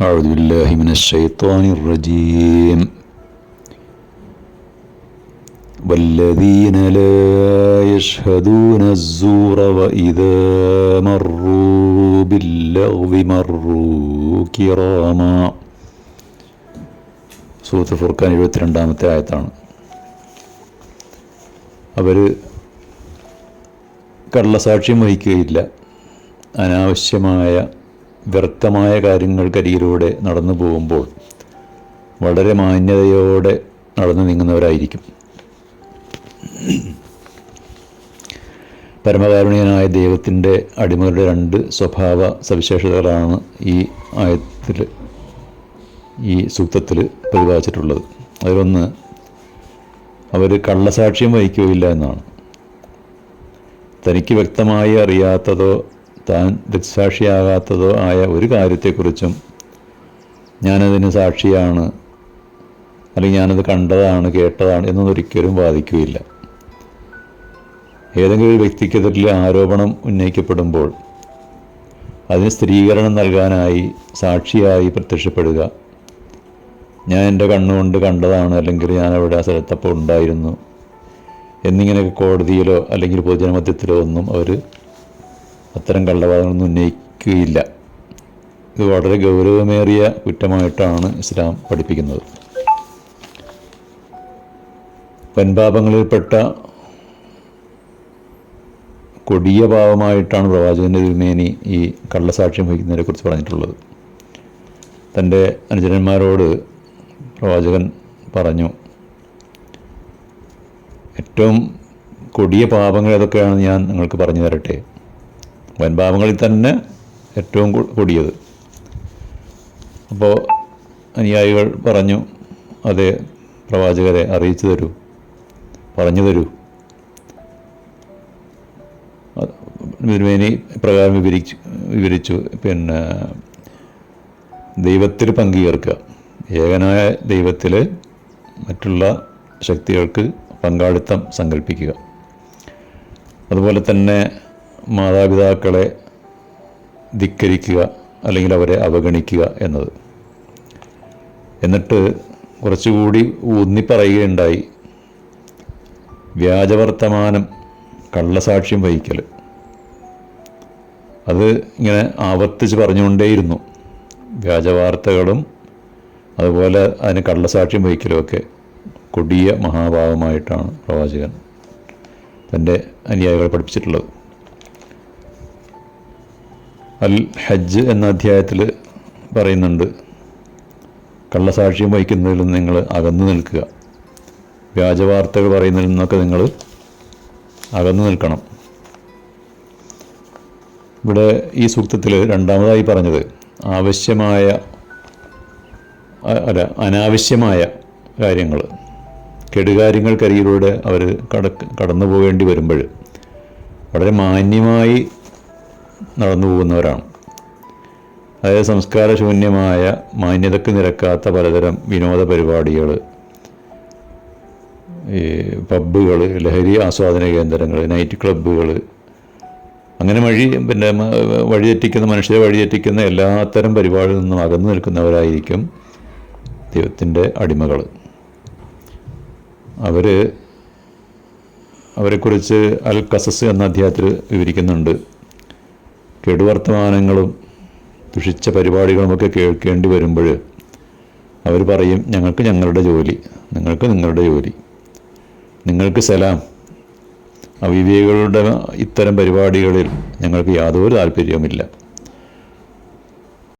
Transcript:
أعوذ بالله من الشيطان الرجيم والذين لا يشهدون الزور وإذا مروا باللغو مروا كراما soothe Furqan എഴുപത്തിരണ്ടാമത്തെ ആയത്താണ് അവർ കള്ളസാക്ഷ്യം വഹിക്കുകയില്ല അനാവശ്യമായ വ്യർത്ഥമായ കാര്യങ്ങൾക്കരികിലൂടെ നടന്നു പോകുമ്പോൾ വളരെ മാന്യതയോടെ നടന്നു നീങ്ങുന്നവരായിരിക്കും. പരമകാരുണ്യനായ ദൈവത്തിന്റെ അടിമകളുടെ രണ്ട് സ്വഭാവ സവിശേഷതകളാണ് ഈ ആയത്തിൽ ഈ സൂക്തത്തിൽ പ്രതിപാദിച്ചിട്ടുള്ളത്. അതിലൊന്ന് അവർ കള്ളസാക്ഷ്യം വഹിക്കുകയില്ല എന്നാണ്. തനിക്ക് വ്യക്തമായി അറിയാത്തതോ താൻ ദൃക്സാക്ഷിയാകാത്തതോ ആയ ഒരു കാര്യത്തെക്കുറിച്ചും ഞാനതിന് സാക്ഷിയാണ് അല്ലെങ്കിൽ ഞാനത് കണ്ടതാണ് കേട്ടതാണ് എന്നൊരിക്കലും വാദിക്കുകയില്ല. ഏതെങ്കിലും ഒരു വ്യക്തിക്കെതിരിൽ ആരോപണം ഉന്നയിക്കപ്പെടുമ്പോൾ അതിന് സ്ഥിരീകരണം നൽകാനായി സാക്ഷിയായി പ്രത്യക്ഷപ്പെടുക. ഞാൻ എന്റെ കണ്ണുകൊണ്ട് കണ്ടതാണ് അല്ലെങ്കിൽ ഞാൻ അവിടെ ആ സ്ഥലത്തപ്പോൾ ഉണ്ടായിരുന്നു എന്നിങ്ങനെയൊക്കെ കോടതിയിലോ അല്ലെങ്കിൽ പൊതുജനമധ്യത്തിലോ ഒന്നും അവർ അത്തരം കള്ളവാദങ്ങളൊന്നും ഉന്നയിക്കുകയില്ല. ഇത് വളരെ ഗൗരവമേറിയ കുറ്റമായിട്ടാണ് ഇസ്ലാം പഠിപ്പിക്കുന്നത്. വൻപാപങ്ങളിൽപ്പെട്ട കൊടിയ പാവമായിട്ടാണ് പ്രവാചകന്റെ തിരുമേനി ഈ കള്ളസാക്ഷ്യം വഹിക്കുന്നതിനെ കുറിച്ച് പറഞ്ഞിട്ടുള്ളത്. തന്റെ അനുചരന്മാരോട് പ്രവാചകൻ പറഞ്ഞു ഏറ്റവും കൊടിയ പാപങ്ങൾ ഏതൊക്കെയാണെന്ന് ഞാൻ നിങ്ങൾക്ക് പറഞ്ഞു തരട്ടെ. വൻപാപങ്ങളിൽ തന്നെ ഏറ്റവും കൂടിയത്. അപ്പോൾ അനുയായികൾ പറഞ്ഞു അതെ പ്രവാചകരെ അറിയിച്ചു തരൂ പറഞ്ഞു തരൂ ി. പ്രകാരം വിവരിച്ചു വിവരിച്ചു പിന്നെ ദൈവത്തിൽ പങ്കുചേർക്കുക. ഏകനായ ദൈവത്തിൽ മറ്റുള്ള ശക്തികൾക്ക് പങ്കാളിത്തം സങ്കല്പിക്കുക അതുപോലെ തന്നെ മാതാപിതാക്കളെ ധിക്കരിക്കുക അല്ലെങ്കിൽ അവരെ അവഗണിക്കുക എന്നത്. എന്നിട്ട് കുറച്ചുകൂടി ഊന്നിപ്പറയുകയുണ്ടായി. വ്യാജവർത്തമാനം കള്ളസാക്ഷ്യം വഹിക്കൽ അത് ഇങ്ങനെ ആവർത്തിച്ച് പറഞ്ഞുകൊണ്ടേയിരുന്നു. വ്യാജവാർത്തകളും അതുപോലെ അതിന് കള്ളസാക്ഷ്യം വഹിക്കലുമൊക്കെ കൊടിയ മഹാഭാവമായിട്ടാണ് പ്രവാചകൻ തന്റെ അനുയായികളെ പഠിപ്പിച്ചിട്ടുള്ളത്. അൽ ഹജ്ജ് എന്ന അധ്യായത്തിൽ പറയുന്നുണ്ട് കള്ളസാക്ഷ്യം വഹിക്കുന്നതിൽ നിന്ന് നിങ്ങൾ അകന്നു നിൽക്കുക. വ്യാജവാർത്തകൾ പറയുന്നതിൽ നിന്നൊക്കെ നിങ്ങൾ അകന്നു നിൽക്കണം. ഇവിടെ ഈ സൂക്തത്തിൽ രണ്ടാമതായി പറഞ്ഞത് ആവശ്യമായ അല്ല അനാവശ്യമായ കാര്യങ്ങൾ. കെടുകാര്യങ്ങൾക്കരികിലൂടെ അവർ കട കടന്നു പോകേണ്ടി വരുമ്പോൾ വളരെ മാന്യമായി നടന്നു പോകുന്നവരാണ്. അതായത് സംസ്കാരശൂന്യമായ മാന്യതക്ക് നിരക്കാത്ത പലതരം വിനോദ പരിപാടികൾ ഈ പബ്ബുകൾ ലഹരി ആസ്വാദന കേന്ദ്രങ്ങൾ നൈറ്റ് ക്ലബ്ബുകൾ അങ്ങനെ വഴി പിന്നെ വഴിതെറ്റിക്കുന്ന മനുഷ്യരെ വഴിതെറ്റിക്കുന്ന എല്ലാത്തരം പരിപാടിയിൽ നിന്നും അകന്നു നിൽക്കുന്നവരായിരിക്കും ദൈവത്തിന്റെ അടിമകൾ അവർ അവരെക്കുറിച്ച് അൽ കസസ് എന്ന അധ്യായത്തിൽ വിവരിക്കുന്നുണ്ട്. കെടുവർത്തമാനങ്ങളും ദുഷിച്ച പരിപാടികളുമൊക്കെ കേൾക്കേണ്ടി വരുമ്പോൾ അവർ പറയും ഞങ്ങൾക്ക് ഞങ്ങളുടെ ജോലി നിങ്ങൾക്ക് നിങ്ങളുടെ ജോലി നിങ്ങൾക്ക് സലാം. അവിവേകളുടെ ഇത്തരം പരിപാടികളിൽ ഞങ്ങൾക്ക് യാതൊരു താല്പര്യവുമില്ല.